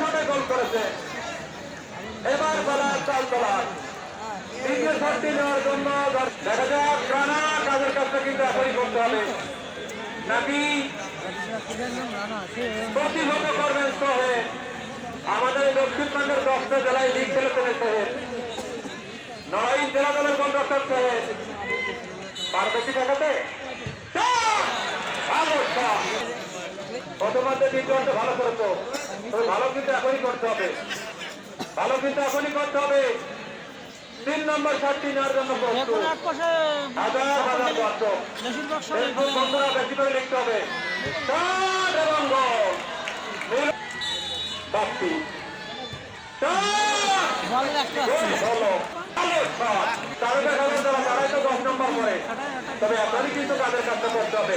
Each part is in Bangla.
শটে গোল করেছে। এবার বলার চাল তোলার। দ্বিতীয় শটটি নেওয়ার জন্য দেখা যাক, রানা কাজের কাজটা কিন্তু এখনই করতে হবে। নাকি প্রতিহত করবেন সোহেল আমাদের দক্ষিণবঙ্গের দশটা জেলায় লিগ খেলেছেন সোহেল নয় জেলা দলের গোলরক্ষক সোহেল পারবে কি দেখাতে? ভালো shot! প্রথমার্ধে ভালো করেছ। তবে ভালো কিন্তু এখনই করতে হবে। ভালো কিন্তু এখনই করতে হবে। তিন নম্বর শটটি নেওয়ার জন্য হাজার হাজার দর্শক বেশিরভাগ সময় বন্ধুরা বেশি করে লিখতে হবে। এবং গোল তারাই তো দশ নম্বর করে। তবে আপনারই কিন্তু তাদের কাজটা করতে হবে।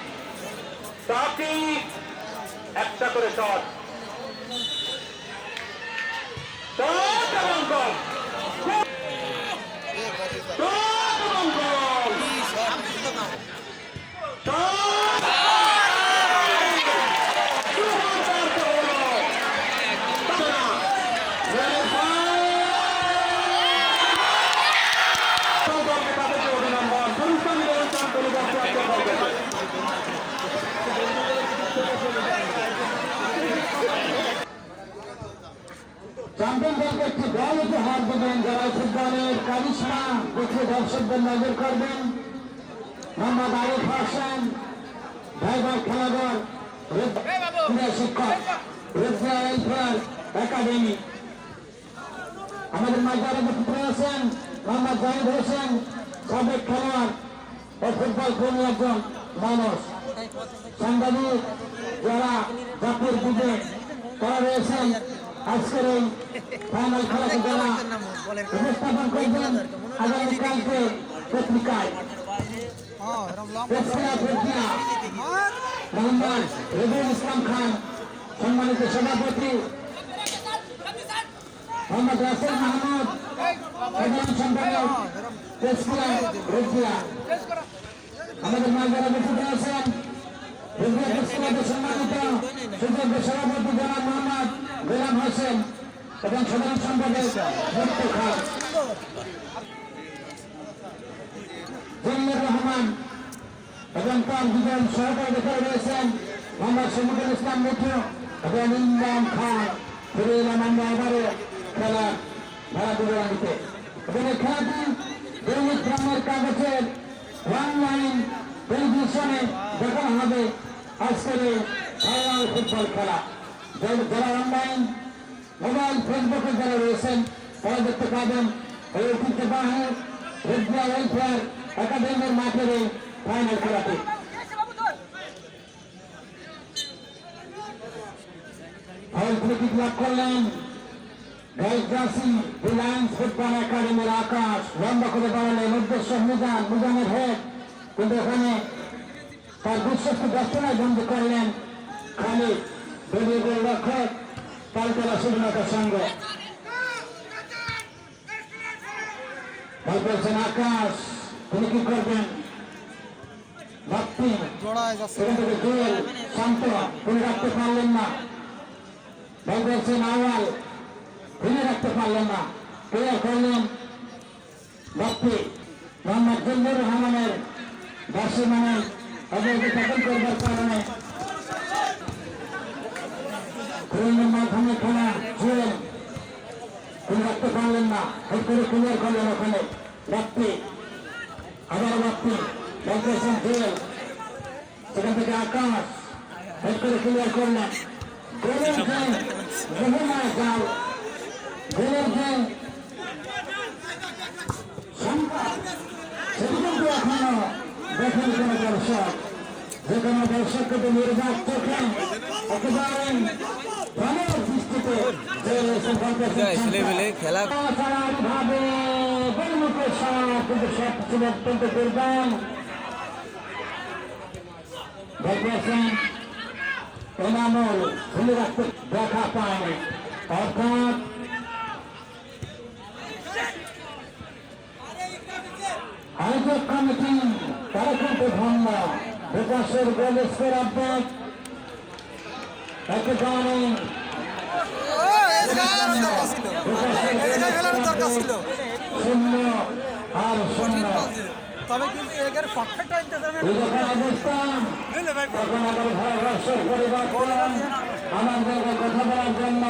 সাকি একটা করে শট। উপহার যারা ফুটবলের কারিশমা দেখে দর্শকদের নজর করবেন। মোহাম্মদ আরিফ হোসেন ড্রাইভার খেলাধর শিক্ষক রুদ্রা ওয়েলফেয়ার একাডেমি। আমাদের মাঝে আরও উপস্থিত আছেন মোহাম্মদ জাহিদ হোসেন সাবেক খেলোয়াড় ও ফুটবল প্রেমী একজন মানুষ। সাংবাদিক যারা জাতির দিকে তারা রয়েছেন। আজকের এই ফাইনাল খেলাকে যারা উপস্থাপন করবেন আগামীকালকে পত্রিকায়। প্রেসিয়া মোহাম্মদ রবিউল ইসলাম খান সম্মানিত সভাপতি। মোহাম্মদ রাসেল মাহমুদ সাধারণ সম্পাদক। রবিয়া আমাদের মাঝারা উপস্থিত আছেন মোহাম্মদ গোলাম হোসেন এবং সাধারণ রহমান এবং তার দুজন সহকারী দেখে রয়েছেন মোহাম্মদ শহীদুল ইসলাম মিঠু এবং ইমরান খান ফিরে এলাম আমরা আবারও খেলা খেলা বিবরণীতে এবং খেলাটি দৈনিক গ্রামের কাগজের অনলাইন টেলিভিশনে দেখানো হবে আজকের এই ফাইনাল ফুটবল খেলা। যারা অনলাইন মোবাইল ফেসবুকে যারা রয়েছেন, তারা দেখতে পাবেন এই ঐতিহ্যবাহী রেডিয়া ওয়েলফেয়ার একাডেমির মাঠের এই ফাইনাল খেলাটি। আকাশ। লম্বা করে দাঁড়ালেন উদ্দেশ্য, মিজান, মিজানের হেড কিন্তু এখানে তার বিশ্বস্ত দর্শনায় বন্ধ করলেন খালিদ দলীয় গোলরক্ষক পাল্টালা সুবিনতার সঙ্গে। বল করছেন আকাশ তিনি কি করবেন? ভক্তি সেখান থেকে শান্ত তিনি রাখতে পারলেন না। বল করছেন আওয়াল তিনি রাখতে পারলেন না। ক্লিয়ার করলেন? ভক্তি মোহাম্মদ জল্লুর রহমানের দর্শক মানে অবৈধ দখল করবার কারণে খুলনার মাধ্যমে খেলা জুয়েল তিনি রাখতে পারলেন না। হেড করে ক্লিয়ার করলেন ওখানে। ভক্তি আবার ভক্তি বলতেছেন জুয়েল সেখান থেকে আকাশ হেড করে ক্লিয়ার করলেন। গোলের গেম যমুনা জাল গোলের গেম সম্ভব সেটা এখনও দেখেন কোন দর্শক যে কোনো দর্শককে তো নির্বাক চোখে একেবারে দেখা পায় কমিটি তারা কিন্তু ধন্য বিকাশের গোল স্কোর আপডেট একেবারে শূন্য। আর শূন্য। তবে কিন্তু এগের পারফেক্ট টাইমটা দেবে এই যখন অবস্থা তখন আবার ভারতবর্ষের আমার কথা বলার জন্য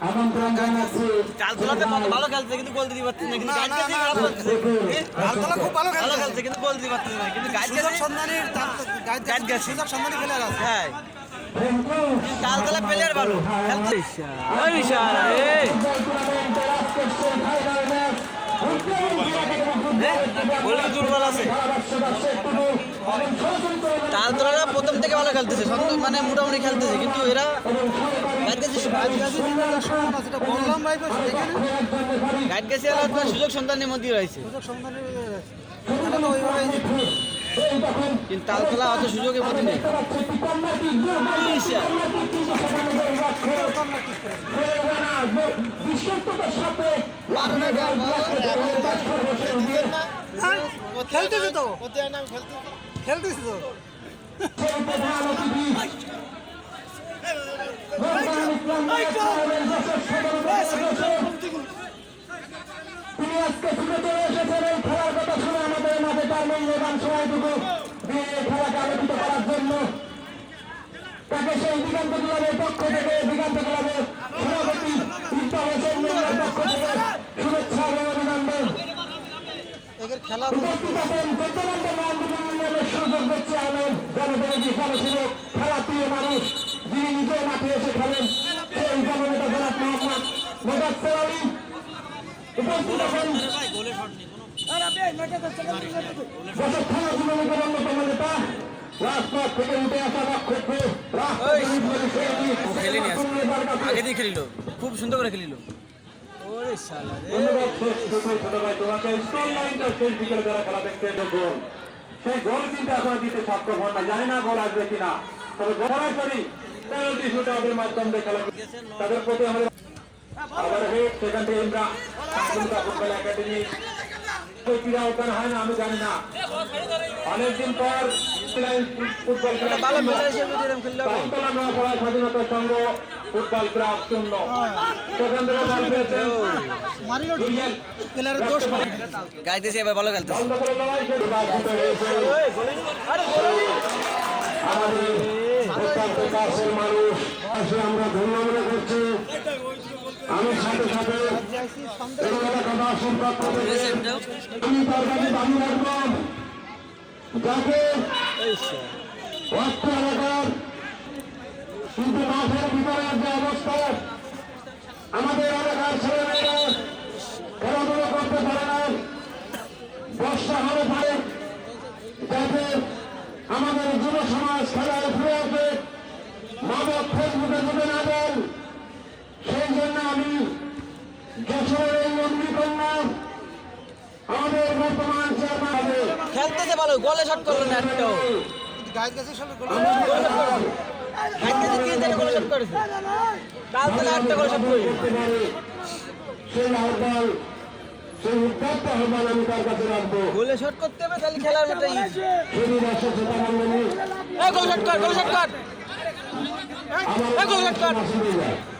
আমন্ত্রণ জানাচ্ছি চালতলাতে ভালো খেলছে কিন্তু গোল দিতে পারছে না। কিন্তু গাইড কাছে খারাপ খেলছে। চালতলা খুব ভালো খেলছে। খেলছে কিন্তু গোল দিতে পারছে না। কিন্তু গাইড কাছে সন্ধানী গাইড সুযোগ সন্ধানী খেলে গেছে হ্যাঁ। চালতলা প্লেয়ার ভালো। খেলছে ওই ইশারা রে দুর্বল আছে। তালতলারা প্রথম থেকে ভালো খেলতেছে। মানে মোটামুটি খেলতেছে কিন্তু এরা গেছে এরা আপনার সুযোগ সন্তানের মধ্যে রয়েছে। কিন্তু তালতলা অত সুযোগের মধ্যে নেই। খেলতেছে তো? খেলতেছে তো? তিনি আজকে ছুটে চলে এসেছেন এই খেলার কথা শুনে আমাদের মাঝে তার মূল্যবান সময়টুকু খেলাকে আলোকিত করার জন্য তাকে সেই দিগন্ত ক্লাবের পক্ষ থেকে দিগন্ত ক্লাবের সভাপতি উপস্থিত আছেন চোদ্দনন্দ সুযোগ দিচ্ছে আমের জনপ্রতিনিধি মানুষ যিনি মাঠে এসে খেলেন। সেই জননেতা জনাব মোহাম্মদ মোজাফর আলী। উপস্থিত আছেন দেশের খেলা জীবনের অন্যতম নেতা রাজপথ থেকে উঠে আসা নক্ষত্র আগে দিয়ে খেলিল খুব সুন্দর করে খেলিল। ওরে শালা রে। ধন্যবাদ ছোট ভাই তোমাকে স্কোর লাইনটা শেষ বিকেলে যারা খেলা দেখতে সেই গোল কিন্তু এখন দিতে সক্ষম হন না। জানি না গোল আসবে কিনা। তবে পেনাল্টি শুট আউটের মাধ্যমে তাদের প্রতি আমাদের আবার হেড সেখান থেকে ইমরা ফুটবল একাডেমি ক্রীড়া উদ্যান হয় না আমি জানি না অনেকদিন পর ফুটবল খেলা ভালো প্লেয়ার হিসেবে যদি এরকম খেললে হবে তালতলা নোয়াপাড়া স্বাধীনতা সংঘ ফুটবল ক্লাব শূন্য সেখান থেকে বল গাইতেছে এবার ভালো হয়েছে আমাদের অত্যন্ত কাছের মানুষ। আসে আমরা ধন্য করছি। আমি সাথে সাথে কথা আমি তার কাছে দাবি যাকে অর্থ এলাকার কিন্তু মাঠের ভিতরে যে অবস্থা, আমাদের এলাকার ছেলেমেয়েরা খেলাধুলা করতে পারে না। বর্ষা হলে পারে। যাতে আমাদের যুব সমাজ খেলায় ফিরে আসে। মাদক ফেসবুকে ঢুকে না দেন সেই জন্য আমি যশোরের এই অগ্নিকন্যা আমাদের বর্তমান চেয়ারম্যান খেলতেছে ভালো গোলে শট করল না একটাও। গাইড কাছে সব গোলে শট করেছে। কাল তাহলে একটা গোলে শট করেছে সেই আহ্বান সেই উদ্যোক্ত আহ্বান আমি তার কাছে রাখব। গোলে শট করতে হবে তাহলে খেলার মন্ডলী এই গোল শট কর গোল শট কর। আমার